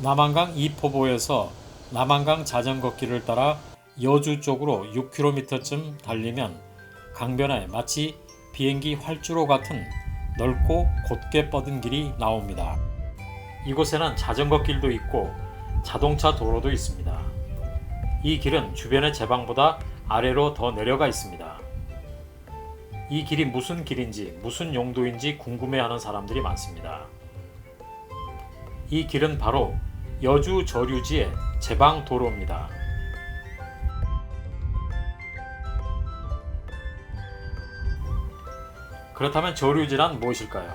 남한강 이포보에서 남한강 자전거길을 따라 여주 쪽으로 6km쯤 달리면 강변에 마치 비행기 활주로 같은 넓고 곧게 뻗은 길이 나옵니다. 이곳에는 자전거 길도 있고 자동차 도로도 있습니다. 이 길은 주변의 제방보다 아래로 더 내려가 있습니다. 이 길이 무슨 길인지 무슨 용도인지 궁금해하는 사람들이 많습니다. 이 길은 바로 여주 저류지의 제방 도로입니다. 그렇다면 저류지란 무엇일까요?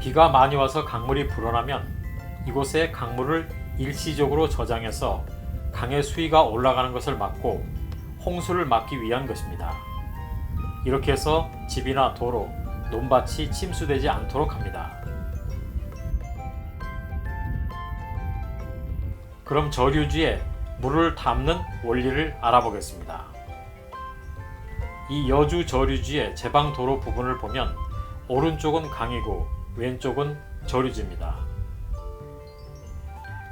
비가 많이 와서 강물이 불어나면 이곳에 강물을 일시적으로 저장해서 강의 수위가 올라가는 것을 막고 홍수를 막기 위한 것입니다. 이렇게 해서 집이나 도로, 논밭이 침수되지 않도록 합니다. 그럼 저류지에 물을 담는 원리를 알아보겠습니다. 이 여주 저류지의 제방 도로 부분을 보면 오른쪽은 강이고 왼쪽은 저류지입니다.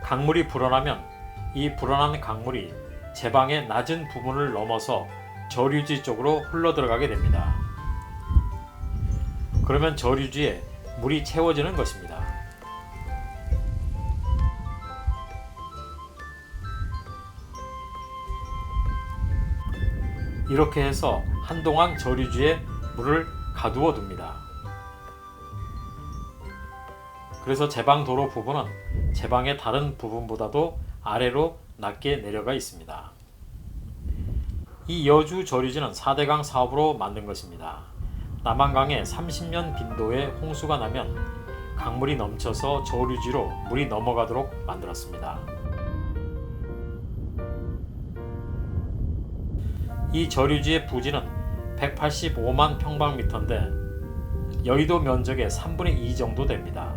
강물이 불어나면 이 불어난 강물이 제방의 낮은 부분을 넘어서 저류지 쪽으로 흘러 들어가게 됩니다. 그러면 저류지에 물이 채워지는 것입니다. 이렇게 해서 한동안 저류지에 물을 가두어 둡니다. 그래서 제방 도로 부분은 제방의 다른 부분보다도 아래로 낮게 내려가 있습니다. 이 여주 저류지는 4대강 사업으로 만든 것입니다. 남한강에 30년 빈도의 홍수가 나면 강물이 넘쳐서 저류지로 물이 넘어가도록 만들었습니다. 이 저류지의 부지는 185만 평방미터인데 여의도 면적의 3분의 2 정도 됩니다.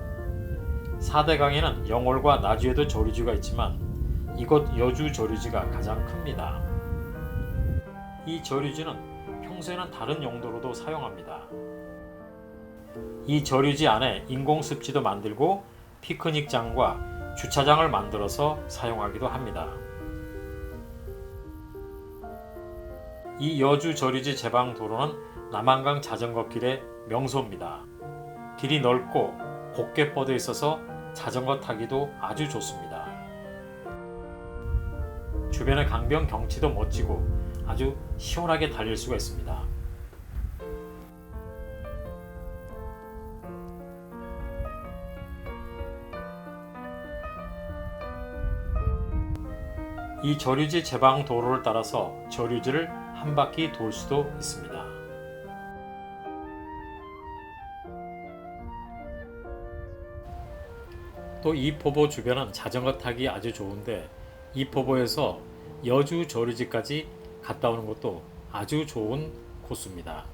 4대강에는 영월과 나주에도 저류지가 있지만 이곳 여주 저류지가 가장 큽니다. 이 저류지는 평소에는 다른 용도로도 사용합니다. 이 저류지 안에 인공습지도 만들고 피크닉장과 주차장을 만들어서 사용하기도 합니다. 이 여주 저류지 제방 도로는 남한강 자전거 길의 명소입니다. 길이 넓고 곱게 뻗어 있어서 자전거 타기도 아주 좋습니다. 주변의 강변 경치도 멋지고 아주 시원하게 달릴 수가 있습니다. 이 저류지 제방 도로를 따라서 저류지를 한 바퀴 돌 수도 있습니다. 또 이 포보 주변은 자전거 타기 아주 좋은데 이 포보에서 여주 저류지까지 갔다 오는 것도 아주 좋은 코스입니다.